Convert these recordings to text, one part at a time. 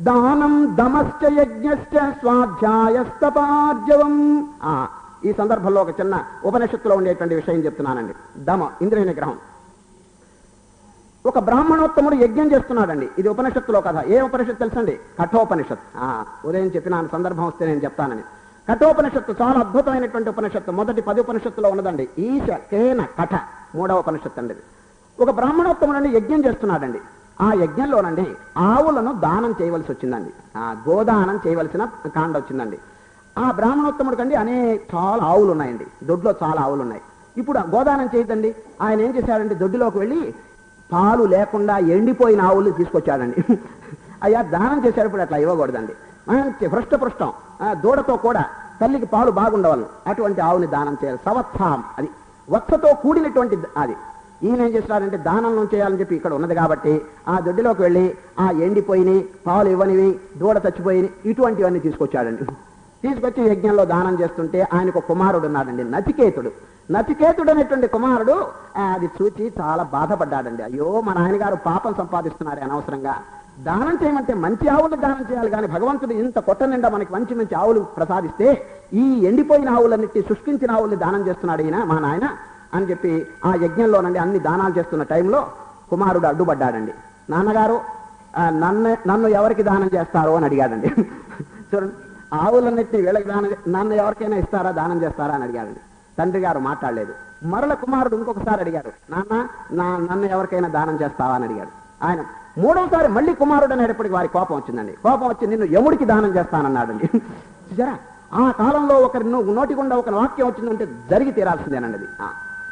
దానం దమశ్చ యజ్ఞశ్చ స్వాధ్యాయస్తపార్జవం. ఆ, ఈ సందర్భంలో ఒక చిన్న ఉపనిషత్తులో ఉండేటువంటి విషయం చెప్తున్నానండి. దమ ఇంద్రియ నిగ్రహం ఒక బ్రాహ్మణోత్తముడు యజ్ఞం చేస్తున్నాడండి. ఇది ఉపనిషత్తులో కథ. ఏ ఉపనిషత్తు తెలుసండి? కఠోపనిషత్ ఆ, ఉదయం చెప్పిన సందర్భం వస్తే నేను చెప్తానని. కఠోపనిషత్తు చాలా అద్భుతమైనటువంటి ఉపనిషత్తు. మొదటి పది ఉపనిషత్తులో ఉన్నదండి. ఈశ కేన కఠ మూడవ ఉపనిషత్తు అండి. ఒక బ్రాహ్మణోత్తముడు యజ్ఞం చేస్తున్నాడండి. ఆ యజ్ఞంలోనండి ఆవులను దానం చేయవలసి వచ్చిందండి. ఆ గోదానం చేయవలసిన కాండ వచ్చిందండి. ఆ బ్రాహ్మణోత్తముడు కండి అనేక చాలా ఆవులు ఉన్నాయండి దొడ్లో చాలా ఆవులు ఉన్నాయి ఇప్పుడు గోదానం చేయదండి ఆయన ఏం చేశాడంటే దొడ్డిలోకి వెళ్ళి పాలు లేకుండా ఎండిపోయిన ఆవులు తీసుకొచ్చాడండి. అయ్యా దానం చేసేటప్పుడు అట్లా ఇవ్వకూడదండి. మంచి హృష్టపృష్టం ఆ, దూడతో కూడా తల్లికి పాలు బాగుండవాలను. అటువంటి ఆవుని దానం చేయాలి. సవత్సాం అది. వత్సతో కూడినటువంటి అది. ఈయన ఏం చేస్తున్నారంటే దానం చేయాలని చెప్పి ఇక్కడ ఉన్నది కాబట్టి ఆ దొడ్డిలోకి వెళ్ళి ఆ ఎండిపోయినవి పాలు ఇవ్వనివి దూడ చచ్చిపోయినవి ఇటువంటివన్నీ తీసుకొచ్చాడండి. తీసుకొచ్చి యజ్ఞంలో దానం చేస్తుంటే ఆయనకు కుమారుడు ఉన్నాడండి నచికేతుడు. నచికేతుడు అనేటువంటి కుమారుడు అది చూచి చాలా బాధపడ్డాడండి. అయ్యో మా నాయనగారు పాపం సంపాదిస్తున్నారు అనవసరంగా. దానం చేయమంటే మంచి ఆవులు దానం చేయాలి కానీ భగవంతుడు ఇంత కొట్ట నిండా మనకి మంచి మంచి ఆవులు ప్రసాదిస్తే ఈ ఎండిపోయిన ఆవులన్నిటి శుష్కించిన ఆవుల్ని దానం చేస్తున్నాడు ఈయన మా నాయన. అని చెప్పి ఆ యజ్ఞంలోనండి అన్ని దానాలు చేస్తున్న టైంలో కుమారుడు అడ్డుపడ్డాడండి. నాన్నగారు నన్ను నన్ను ఎవరికి దానం చేస్తారో అని అడిగాడండి. చూడండి ఆవులన్నింటినీ వీళ్ళకి దానం నన్ను ఎవరికైనా ఇస్తారా దానం చేస్తారా అని అడిగాడండి. తండ్రి గారు మాట్లాడలేదు. మరల కుమారుడు ఇంకొకసారి అడిగాడు నాన్న నా నన్ను ఎవరికైనా దానం చేస్తావా? అని అడిగాడు. ఆయన మూడవసారి మళ్ళీ కుమారుడు అనేటప్పటికి వారి కోపం వచ్చిందండి. కోపం వచ్చి నిన్ను యముడికి దానం చేస్తానన్నాడండి. చూసారా? ఆ కాలంలో ఒకరి నోటికుండా ఒక వాక్యం వచ్చిందంటే జరిగి తీరాల్సిందేనండి అది.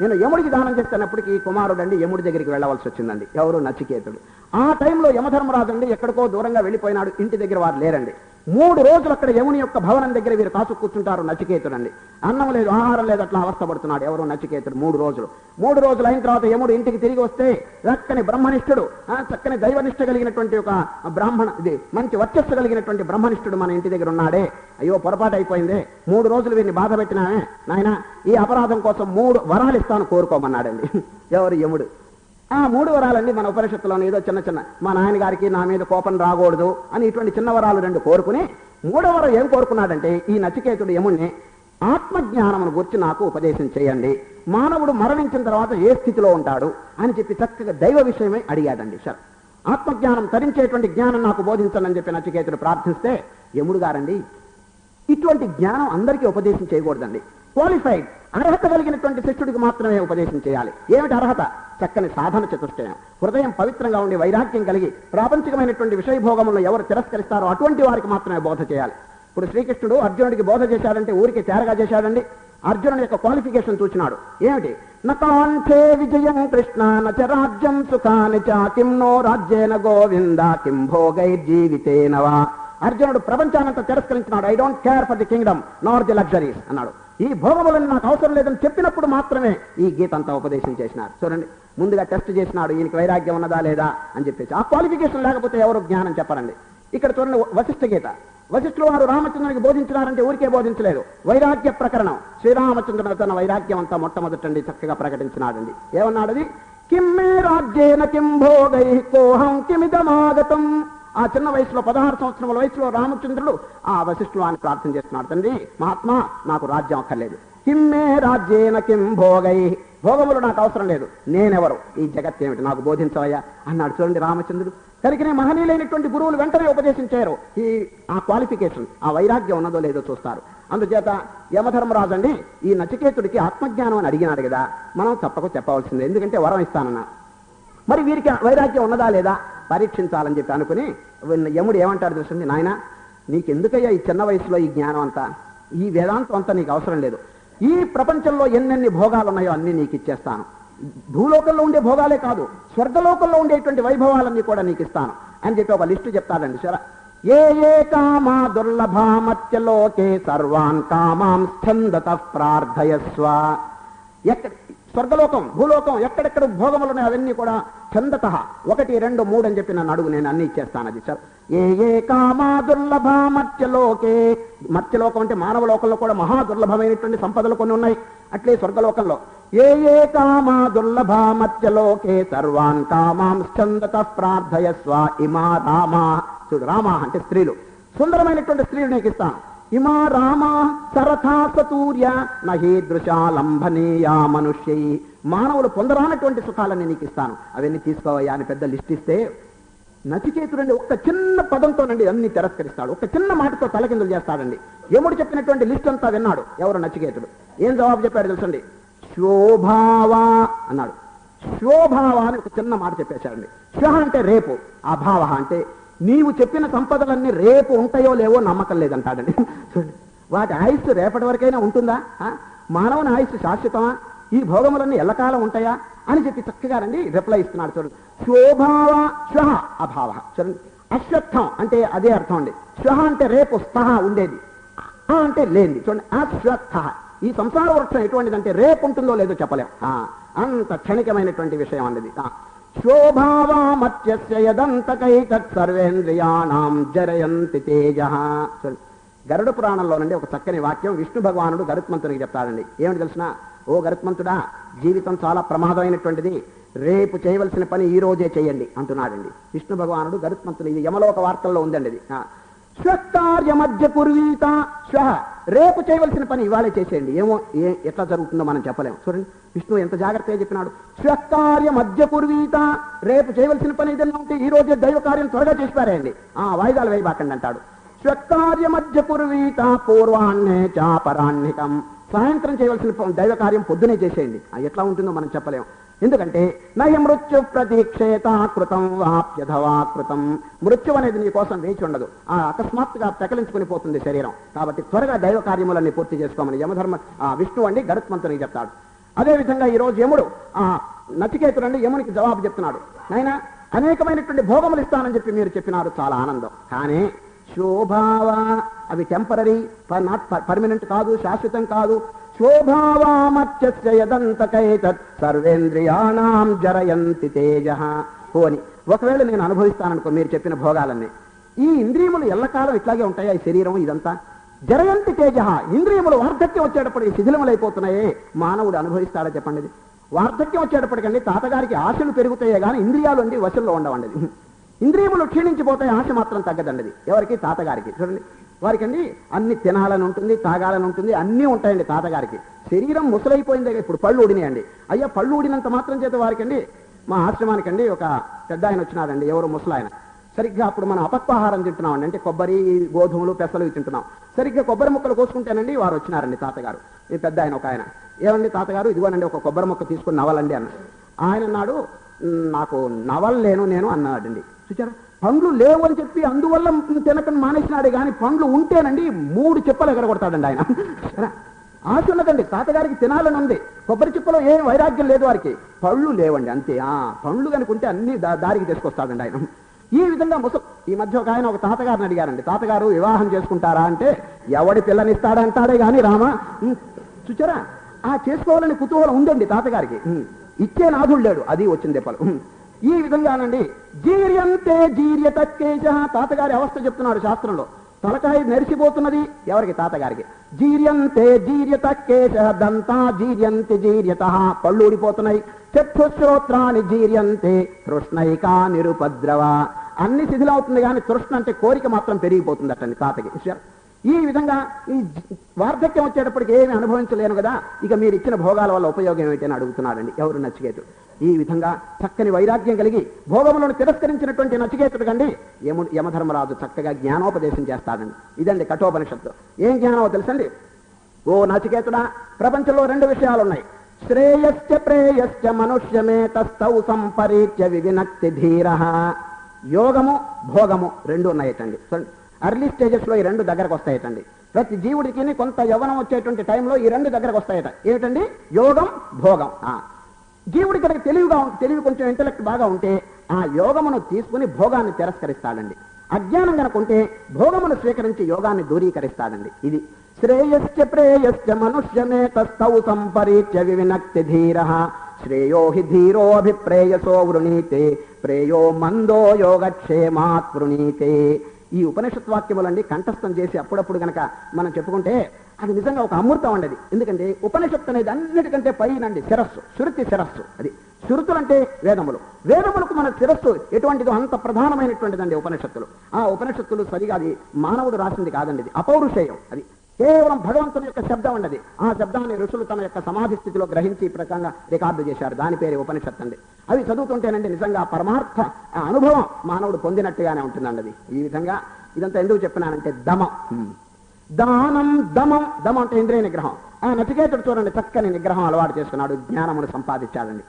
నేను యముడికి దానం చేస్తున్నప్పటికీ కుమారుడు అండి యముడి దగ్గరికి వెళ్ళవలసి వచ్చిందండి. ఎవరు నచికేతుడు. ఆ టైంలో యమధర్మరాజు అండి ఎక్కడికో దూరంగా వెళ్ళిపోయినాడు. ఇంటి దగ్గర వారు లేరండి. మూడు రోజులు అక్కడ యముని యొక్క భవనం దగ్గర వీరు కాసు కూర్చుంటారు నచికేతుడు అండి అన్నం లేదు ఆహారం లేదు అట్లా అవస్థపడుతున్నాడు ఎవరు నచికేతుడు మూడు రోజులు. మూడు రోజులు అయిన తర్వాత యముడు ఇంటికి తిరిగి వస్తే చక్కని బ్రహ్మనిష్ఠుడు చక్కని దైవనిష్ట కలిగినటువంటి ఒక బ్రాహ్మణ ఇది మంచి వర్చస్సు కలిగినటువంటి బ్రహ్మనిష్ఠుడు మన ఇంటి దగ్గర ఉన్నాడే. అయ్యో పొరపాటు అయిపోయింది. మూడు రోజులు వీరిని బాధ పెట్టినామే నాయన ఈ అపరాధం కోసం మూడు వరాలు ఇస్తాను కోరుకోమన్నాడండి. ఎవరు యముడు? ఆ మూడు వరాలండి మన ఉపనిషత్తులోనే. ఏదో చిన్న చిన్న మా నాయనగారికి నా మీద కోపం రాకూడదు అని ఇటువంటి చిన్న వరాలు రెండు కోరుకుని మూడో వరం ఏం కోరుకున్నాడంటే ఈ నచికేతుడు యముణ్ణి ఆత్మజ్ఞానమును గురించి నాకు ఉపదేశం చేయండి. మానవుడు మరణించిన తర్వాత ఏ స్థితిలో ఉంటాడు అని చెప్పి చక్కగా దైవ విషయమై అడిగాడండి సార్. ఆత్మజ్ఞానం తరించేటువంటి జ్ఞానం నాకు బోధించండి అని చెప్పి నచికేతుడు ప్రార్థిస్తే యముడు గారండి ఇటువంటి జ్ఞానం అందరికీ ఉపదేశం చేయకూడదండి. క్వాలిఫైడ్. అర్హత కలిగినటువంటి శిష్యుడికి మాత్రమే ఉపదేశం చేయాలి. ఏమిటి అర్హత? చక్కని సాధన చతుష్టయం. హృదయం పవిత్రంగా ఉండి వైరాగ్యం కలిగి ప్రాపంచికమైనటువంటి విషయభోగములను ఎవరు తిరస్కరిస్తారో అటువంటి వారికి మాత్రమే బోధ చేయాలి. ఇప్పుడు శ్రీకృష్ణుడు అర్జునుడికి బోధ చేశాడంటే ఊరికి తేరగా చేశాడండి. అర్జునుడి యొక్క క్వాలిఫికేషన్ చూచినాడు. ఏమిటి? నకాంఠే విజయం కృష్ణ నచ రాజ్యం సుఖాని చ కిం నో రాజ్యేన గోవింద కిం భోగై జీవితేనవా అర్జునుడు ప్రపంచానంతా తిరస్కరించినాడు. I don't care for the kingdom nor the luxuries అన్నాడు. ఈ భోగములను నాకు అవసరం లేదని చెప్పినప్పుడు మాత్రమే ఈ గీత అంతా ఉపదేశం చేసినారు. చూడండి ముందుగా టెస్ట్ చేసినాడు ఈయనకి వైరాగ్యం ఉన్నదా లేదా అని చెప్పేసి. ఆ క్వాలిఫికేషన్ లేకపోతే ఎవరు జ్ఞానం చెప్పరండి. ఇక్కడ చూడండి వశిష్ఠ గీత. వశిష్ఠులు వారు రామచంద్రునికి బోధించినారంటే ఊరికే బోధించలేదు. వైరాగ్య ప్రకరణం. శ్రీరామచంద్రుడు తన వైరాగ్యం అంతా మొట్టమొదటండి చక్కగా ప్రకటించినాడండి. ఏమన్నాడు అది కిం రాజ్యేన కిం భోగై కోహం కిమిదమాగతం. ఆ చిన్న వయసులో పదహారు సంవత్సరముల వయసులో రామచంద్రుడు ఆ వశిష్ఠుడు అని ప్రార్థన చేస్తున్నాడు. తండ్రి మహాత్మా నాకు రాజ్యం అక్కర్లేదు. కిమ్మే రాజ్యేన కిం భోగై. భోగములు నాకు అవసరం లేదు. నేనెవరు? ఈ జగత్ ఏమిటి? నాకు బోధించవయ్యా అన్నాడు. చూడండి రామచంద్రుడు. కనుకనే మహనీయులైనటువంటి గురువులు వెంటనే ఉపదేశించారు. ఈ ఆ క్వాలిఫికేషన్ ఆ వైరాగ్యం ఉన్నదో లేదో చూస్తారు. అందుచేత యమధర్మరాజు అండి ఈ నచికేతుడికి ఆత్మజ్ఞానం అని అడిగినాడు కదా. మనం తప్పక చెప్పవలసిందే. ఎందుకంటే వరం ఇస్తానన్నా. మరి వీరికి వైరాగ్యం ఉన్నదా లేదా? పరీక్షించాలని చెప్పి అనుకుని యముడు ఏమంటాడు చూసింది నాయన? నీకెందుకయ్యా ఈ చిన్న వయసులో ఈ జ్ఞానం అంతా? ఈ వేదాంతం అంతా నీకు అవసరం లేదు. ఈ ప్రపంచంలో ఎన్నెన్ని భోగాలు ఉన్నాయో అన్ని నీకు ఇచ్చేస్తాను. భూలోకంలో ఉండే భోగాలే కాదు స్వర్గలోకంలో ఉండేటువంటి వైభవాలన్నీ కూడా నీకు ఇస్తాను. అని చెప్పి ఒక లిస్టు చెప్తాడండి సరే. ఏ ఏ కామా దుర్లభామత్యలోకే సర్వాన్ కామాం ఛందత ప్రార్థయస్వ. ఎక్కడ స్వర్గలోకం భూలోకం ఎక్కడెక్కడ భోగములు ఉన్నాయి అవన్నీ కూడా చందత ఒకటి రెండు మూడు అని చెప్పి నన్ను అడుగు నేను అన్ని ఇచ్చేస్తాను అది సార్. ఏ ఏ కామా దుర్లభ మత్స్యలోకే మత్స్యలోకం అంటే మానవ లోకంలో కూడా మహా దుర్లభమైనటువంటి సంపదలు కొన్ని ఉన్నాయి. అట్లే స్వర్గలోకంలో. ఏ ఏ కామా దుర్లభ మత్స్యలోకే సర్వాన్ కామాంశ్చందత ప్రార్థయస్వ ఇమా రామా. చూడు రామా అంటే స్త్రీలు. సుందరమైనటువంటి స్త్రీలు నీకు ఇస్తాను. ఇమా రామా సరథా సతూర్య నహీదృశాలంభనీయా మనుష్యై. మానవులు పొందరానటువంటి సుఖాలని నీకు ఇస్తాను. అవన్నీ తీసుకోవయ్యా అని పెద్ద లిస్ట్ ఇస్తే నచికేతుడండి ఒక్క చిన్న పదంతోనండి అన్ని తిరస్కరిస్తాడు. ఒక చిన్న మాటతో తలకిందులు చేస్తాడండి. యముడు చెప్పినటువంటి లిస్ట్ అంతా విన్నాడు. ఎవరు నచికేతుడు? ఏం జవాబు చెప్పాడు తెలుసండి? శోభావా అన్నాడు. శోభావ అని ఒక చిన్న మాట చెప్పేశాడండి శ్వ అంటే రేపు అభావ అంటే నీవు చెప్పిన సంపదలన్నీ రేపు ఉంటాయో లేవో నమ్మకం లేదంటాడండి. చూడండి వాటి ఆయుస్సు రేపటి వరకైనా ఉంటుందా? మానవుని ఆయుస్సు శాశ్వతమా? ఈ భోగములన్నీ ఎల్లకాలం ఉంటాయా? అని చెప్పి చక్కగా రండి రిప్లై ఇస్తున్నాడు చూడండి శోభావ శ్వహ అభావ. చూడండి అశ్వత్థం అంటే అదే అర్థం అండి. శ్వహ అంటే రేపు స్థహ ఉండేది. ఆ అంటే లేనిది. చూడండి అశ్వత్థ. ఈ సంసార వృక్షం ఎటువంటిదంటే రేపు ఉంటుందో లేదో చెప్పలేం. అంత క్షణికమైనటువంటి విషయం అనేది శోభావామత్యస్య యదంతకైతత్ జరయంతి తేజ గరుడ పురాణంలో నుండి ఒక చక్కని వాక్యం విష్ణు భగవానుడు గరుత్మంతునికి చెప్తాడండి. ఏమిటి తెలిసిన? ఓ గరుత్మంతుడా జీవితం చాలా ప్రమాదమైనటువంటిది. రేపు చేయవలసిన పని ఈ రోజే చేయండి అంటున్నాడండి. విష్ణు భగవానుడు గరుత్మంతుని ఇది యమలోక వార్తల్లో ఉందండి ఇది శ్వకార్య మధ్య కుర్వీత శ్వ రేపు చేయవలసిన పని ఇవాళే చేసేయండి. ఏమో ఏ ఎట్లా జరుగుతుందో మనం చెప్పలేము. చూడండి విష్ణు ఎంత జాగ్రత్తగా చెప్పినాడు. శ్వకార్య మధ్య పూర్వీత. రేపు చేయవలసిన పని ఏదైనా ఉంటే ఈ రోజే దైవ కార్యం త్వరగా చేసి పారేయండి. ఆ వాయిదాలు వేయబాకండి అంటాడు. శ్వకార్య మధ్య పూర్వీత పూర్వాన్నే చాపరాన్నికం. సాయంత్రం చేయవలసిన దైవ కార్యం పొద్దునే చేసేయండి. ఎట్లా ఉంటుందో మనం చెప్పలేము. ఎందుకంటే నయ మృత్యు ప్రతీక్షేత కృతం వాప్యధవా కృతం మృత్యు అనేది నీ కోసం వేచి ఉండదు. ఆ అకస్మాత్తుగా పెకలించుకుని పోతుంది శరీరం. కాబట్టి త్వరగా దైవ కార్యములన్నీ పూర్తి చేసుకోమని యమధర్మ ఆ విష్ణు అండి గరుత్మంతునికి చెప్తాడు. అదేవిధంగా ఈ రోజు యముడు ఆ నచికేతుడు అండి యమునికి జవాబు చెప్తున్నాడు. నాయన అనేకమైనటువంటి భోగములు ఇస్తానని చెప్పి మీరు చెప్పినారు. చాలా ఆనందం. కానీ శోభావ అవి టెంపరీ నాట్ పర్మనెంట్ కాదు శాశ్వతం కాదు. శోభావామత్యస్య యదంతకైతత్ సర్వేంద్రియాణం జరయంతి తేజ. పోని ఒకవేళ నేను అనుభవిస్తాననుకో మీరు చెప్పిన భోగాలన్నీ. ఈ ఇంద్రియములు ఎల్లకాలం ఇట్లాగే ఉంటాయా ఈ శరీరం ఇదంతా? జరయంతి తేజ. ఇంద్రియములు వార్ధక్యం వచ్చేటప్పటికి శిథిలములైపోతున్నాయే. మానవుడు అనుభవిస్తాడా చెప్పండి వార్ధక్యం వచ్చేటప్పటికండి తాతగారికి ఆశలు పెరుగుతాయే కానీ ఇంద్రియాలు అండి వశంలో ఉండవండి. ఇంద్రియములు క్షీణించిపోతాయి ఆశ మాత్రం తగ్గదండి ఎవరికి? తాతగారికి. చూడండి. వారికండి అన్ని తినాలని ఉంటుంది తాగాలని ఉంటుంది అన్నీ ఉంటాయండి తాతగారికి. శరీరం ముసలైపోయింది ఇప్పుడు పళ్ళు ఊడినాయండి. అయ్యా పళ్ళు ఊడినంత మాత్రం చేత వారికండి మా ఆశ్రమానికండి ఒక పెద్ద ఆయన వచ్చినాడండి ఎవరు ముసలాయన. సరిగ్గా అప్పుడు మనం అపక్వాహారం తింటున్నామండి అంటే కొబ్బరి గోధుమలు పెసలు తింటున్నాం. సరిగ్గా కొబ్బరి ముక్కలు కోసుకుంటేనండి వారు వచ్చినారండి తాతగారు. ఈ పెద్ద ఆయన ఒక ఆయన. ఏమండి తాతగారు? ఇదిగోనండి ఒక కొబ్బరి ముక్క తీసుకుని నవలండి అన్న. ఆయన అన్నాడు నాకు నవలలేను నేను అన్నాడండి. చూచారా పండ్లు లేవు అని చెప్పి అందువల్ల తినకని మానేసినాడే కానీ పండ్లు ఉంటేనండి మూడు చెప్పలు ఎగరగొడతాడండి ఆయన. ఆశ ఉన్నదండి. తాతగారికి తినాలని ఉంది. కొబ్బరి చిప్పలో ఏం వైరాగ్యం లేదు వారికి. పళ్ళు లేవండి అంతే. ఆ పండ్లు కనుకుంటే అన్ని దా- దారికి తీసుకొస్తాడండి ఆయన. ఈ విధంగా ముస ఈ మధ్య ఒక ఆయన ఒక తాతగారిని అడిగారండి. తాతగారు వివాహం చేసుకుంటారా అంటే ఎవడి పిల్లనిస్తాడంటాడే కానీ రామా చూచారా? ఆ చేసుకోవాలని కుతూహలం ఉందండి తాతగారికి. ఇచ్చే నాథుడు లేడు. అది వచ్చింది పలు ఈ విధంగానండి. జీర్యంతే జీర్యత కేశ తాతగారి అవస్థ చెప్తున్నాడు శాస్త్రంలో. తలకాయ నరిసిపోతున్నది ఎవరికి? తాతగారికి. జీర్యంతే జీర్యత కేశ దంతా జీర్యంతి జీర్యత. పళ్ళు ఊడిపోతున్నాయి. చక్షుశ్రోత్రాన్ని జీర్యంతే తృష్ణైకా నిరుపద్రవ. అన్ని శిథిలవుతుంది కానీ తృష్ణ అంటే కోరిక మాత్రం పెరిగిపోతుంది అట్టండి తాతకి ఈ విధంగా ఈ వార్ధక్యం వచ్చేటప్పటికి ఏమి అనుభవించలేను కదా. ఇక మీరు ఇచ్చిన భోగాల వల్ల ఉపయోగం ఏమిటి అని అడుగుతున్నాడండి ఎవరు నచికేతుడు ఈ విధంగా చక్కని వైరాగ్యం కలిగి భోగములను తిరస్కరించినటువంటి నచికేతుడు కండి. యము యమధర్మరాజు చక్కగా జ్ఞానోపదేశం చేస్తాడండి. ఇదండి కఠోపనిషత్తు. ఏం జ్ఞానమో తెలుసండి? ఓ నచికేతుడా ప్రపంచంలో రెండు విషయాలు ఉన్నాయి శ్రేయశ్చ ప్రేయశ్చ మనుష్యమే తస్తౌ సంపరీత్య వివినక్తి ధీర. యోగము భోగము రెండు ఉన్నాయటండి. అర్లీ స్టేజెస్లో ఈ రెండు దగ్గరకు వస్తాయటండి ప్రతి జీవుడికి కొంత యవనం వచ్చేటువంటి టైంలో ఈ రెండు దగ్గరకు వస్తాయట ఏమిటండి? యోగం భోగం. జీవుడి కనుక తెలివిగా తెలివి కొంచెం ఇంటలెక్ట్ బాగా ఉంటే ఆ యోగమును తీసుకుని భోగాన్ని తిరస్కరిస్తాడండి. అజ్ఞానం కనుకుంటే భోగమును స్వీకరించి యోగాన్ని దూరీకరిస్తాడండి. ఇది శ్రేయశ్చ ప్రేయశ్చ మనుష్యమేతస్థౌ సంపరీచ్య వివినక్తి ధీర. శ్రేయో హి ధీరోభిప్రేయసో వృణీతే ప్రేయో మందో యోగక్షేమాత్ వృణీతే. ఈ ఉపనిషత్ వాక్యములన్నీ కంఠస్థం చేసి అప్పుడప్పుడు గనక మనం చెప్పుకుంటే అది నిజంగా ఒక అమృతం అండి ఎందుకంటే ఉపనిషత్తు అనేది అన్నిటికంటే పైనండి శిరస్సు శృతి శిరస్సు అది. శృతులు అంటే వేదములు. వేదములకు మన శిరస్సు ఎటువంటిదో అంత ప్రధానమైనటువంటిదండి ఉపనిషత్తులు. ఆ ఉపనిషత్తులు సరిగా అది మానవుడు రాసింది కాదండి ఇది అపౌరుషేయం అది. కేవలం భగవంతుని యొక్క శబ్దం అండి ఆ శబ్దాన్ని ఋషులు తమ యొక్క సమాధి స్థితిలో గ్రహించి ఈ ప్రకారంగా రికార్డు చేశారు. దాని పేరు ఉపనిషత్తు అండి. అవి చదువుతుంటేనండి నిజంగా పరమార్థ ఆ అనుభవం మానవుడు పొందినట్టుగానే ఉంటుందండి అది. ఈ విధంగా ఇదంతా ఎందుకు చెప్పినానంటే దమం. దానం దమం దమం అంటే ఇంద్రియ నిగ్రహం. ఆ నచికేతుడు చూడండి చక్కని నిగ్రహం అలవాటు చేసుకున్నాడు. జ్ఞానమును సంపాదించాడండి.